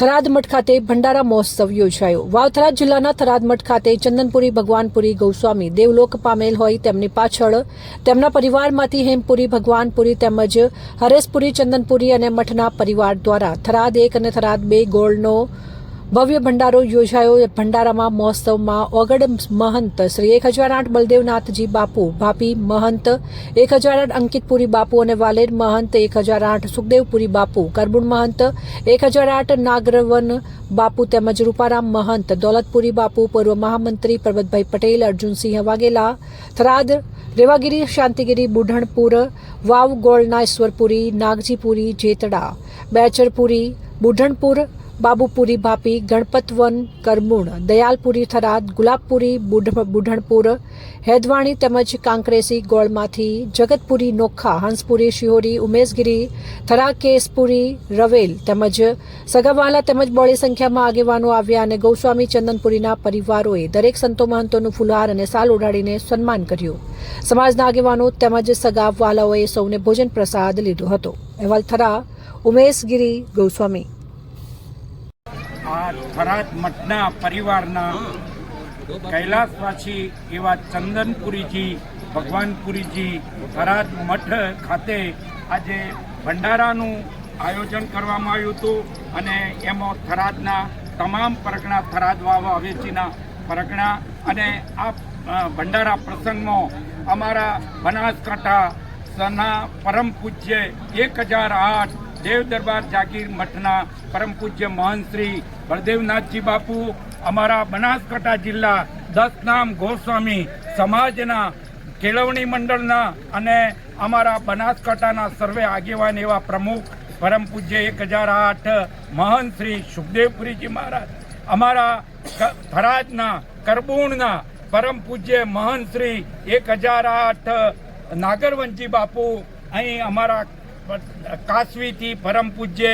થરાદ મઠ ખાતે ભંડારા મહોત્સવ યોજાયો. વાવથરાદ જિલ્લાના થરાદ મઠ ખાતે ચંદનપુરી ભગવાનપુરી ગૌસ્વામી દેવલોક પામેલ હોય તેમની પાછળ તેમના પરિવારમાંથી હેમપુરી ભગવાનપુરી તેમજ હરેશપુરી, ચંદનપુરી અને મઠના પરિવાર દ્વારા થરાદ એક અને થરાદ બે ગોળનો ભવ્ય ભંડારો યોજાયો. એ ભંડારામાં મહોત્સવમાં ઓગડ મહંત શ્રી એક હજાર આઠ બલદેવનાથજી બાપુ ભાપી મહંત, એક હજાર આઠ અંકિતપુરી બાપુ અને વાલેર મહંત, એક હજાર આઠ સુખદેવપુરી બાપુ, કરબુણ મહંત, એક હજાર આઠ નાગરવન બાપુ તેમજ રૂપારામ મહંત, દોલતપુરી બાપુ, પૂર્વ મહામંત્રી પરબતભાઈ પટેલ, અર્જુનસિંહ વાઘેલા, થરાદ, રેવાગીરી, શાંતિગીરી, બુઢણપુર, વાવ ગોળના ઈશ્વરપુરી નાગજીપુરી, જેતડા, બેચરપુરી, બુઢણપુર બાબુપુરી ભાપી, ગણપતવન કરમુણ, દયાલપુરી થરાદ, ગુલાબપુરી બુઢ- બુઢણપુર, હેદવાણી તેમજ કાંકરેસી ગોળમાંથી જગતપુરી નોખા, હંસપુરી શિહોરી, ઉમેશગીરી થરા કેસપુરી રવેલ તેમજ સગાવાલા તેમજ બોળી સંખ્યામાં આગેવાનો આવ્યા અને ગૌસ્વામી ચંદનપુરીના પરિવારોએ દરેક સંતો મહંતોનું ફુલહાર અને સાલ ઉડાડીને સન્માન કર્યું. સમાજના આગેવાનો તેમજ સગાવાલાઓએ સૌને ભોજન પ્રસાદ લીધો હતો. અહેવાલ થરા, ઉમેશગીરી, ગૌસ્વામી. આ થરાદ મઠના પરિવારના કૈલાસવાસી એવા ચંદનપુરીજી ભગવાનપુરીજી થરાદ મઠ ખાતે આજે ભંડારાનું આયોજન કરવામાં આવ્યું હતું અને એમાં થરાદના તમામ પરગણા થરાદ વાવા અવેચીના પરગણા અને આ ભંડારા પ્રસંગમાં અમારા બનાસકાંઠા સના પરમ પૂજ્ય એક હજાર આઠ દેવ દરબાર જાગીર મઠના પરમ પૂજ્ય મહંતશ્રી બળદેવનાથજી બાપુ, અમારા બનાસકાંઠા જિલ્લા દસનામ ગોસ્વામી સમાજના કેળવણી મંડળના અને અમારા બનાસકાંઠાના સર્વે આગેવાન એવા પ્રમુખ, પરમ પૂજ્ય એક હજાર આઠ મહંત શ્રી સુખદેવપુરીજી મહારાજ, અમારા થરાદના કરબૂણના પરમ પૂજ્ય મહંત શ્રી એક હજાર આઠ નાગરવંશી બાપુ, અહીં અમારા કાશવીથી પરમ પૂજ્ય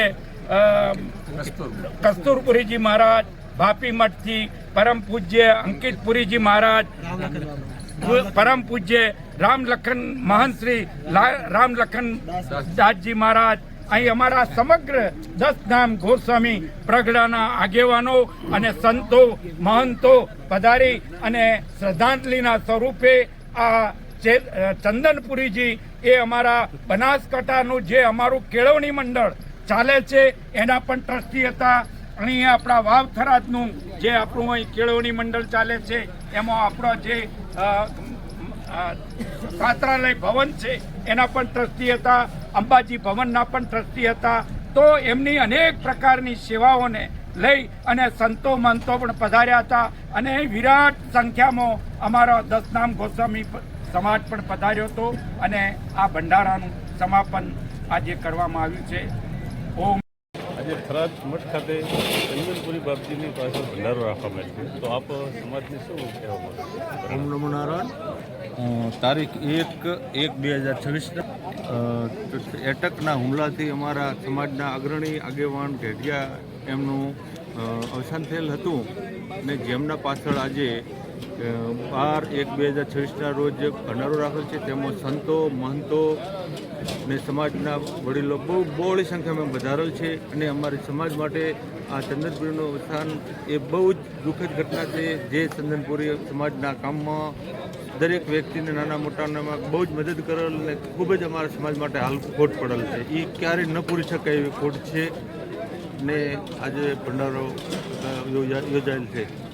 કસ્તુરપુરીજી મહારાજ, ભાપી મઠથી પરમ પૂજ્ય અંકિતપુરીજી મહારાજ પરમ પૂજ્ય રામલખન મહંત શ્રી લા- રામલખન દાસજી મહારાજ, અહીં અમારા સમગ્ર દસ ધામ ગોસ્વામી પ્રગડાના આગેવાનો અને સંતો, મહંતો પધારી અને શ્રદ્ધાંજલિના સ્વરૂપે આ ચે- ચંદનપુરીજી એ અમારા બનાસકાંઠાનું જે અમારું કેળવણી મંડળ ચાલે છે, એના પણ ટ્રસ્ટી હતા. અહીં આપણા વાવ થરાદનું જે આપણું અહીં કેળવણી મંડળ ચાલે છે, એમાં આપણો જે છાત્રાલય ભવન છે, એના પણ ટ્રસ્ટી હતા. અંબાજી ભવનના પણ ટ્રસ્ટી હતા. તો એમની અનેક પ્રકારની સેવાઓને લઈ અને સંતો મંતો પણ પધાર્યા હતા. અને વિરાટ સંખ્યામાં અમારા દસનામ ગોસ્વામી સમાજ પણ પધાર્યો હતો અને આ ભંડારાનું સમાપન આજે કરવામાં આવ્યું છે. ઓમ. આજે થરાદ મઠ ખાતે ચંદનપુરી બાપજીની પાસે ભંડારો રાખવામાં આવ્યો છે. તો આપ સમાજને શું કહેવા માંગો ઓમ નમો નારાયણ. તારીખ એક એક બે હજાર છવ્વીસના એટકના હુમલાથી અમારા સમાજના અગ્રણી આગેવાન ઢેઢિયા એમનું અવસાન થયેલ હતું ને જેમના પાછળ આજે બાર એક બે હજાર છવ્વીસના રોજ ભંડારો રાખેલ છે. તેમાં સંતો, મહંતો ને સમાજના વડીલો બહુ બહોળી સંખ્યામાં વધારેલ છે અને અમારી સમાજ માટે આ ચંદનપુરીનું અવસાન એ બહુ જ દુઃખદ ઘટના છે. જે ચંદનપુરી સમાજના કામમાં દરેક વ્યક્તિને નાના મોટાનામાં બહુ જ મદદ કરેલ અને ખૂબ જ અમારા સમાજ માટે હાલ ખોટ પડેલ છે. એ ક્યારેય ન પૂરી શકાય એવી ખોટ છે. ને આજે ભંડારો યોજા- યોજાયેલ છે.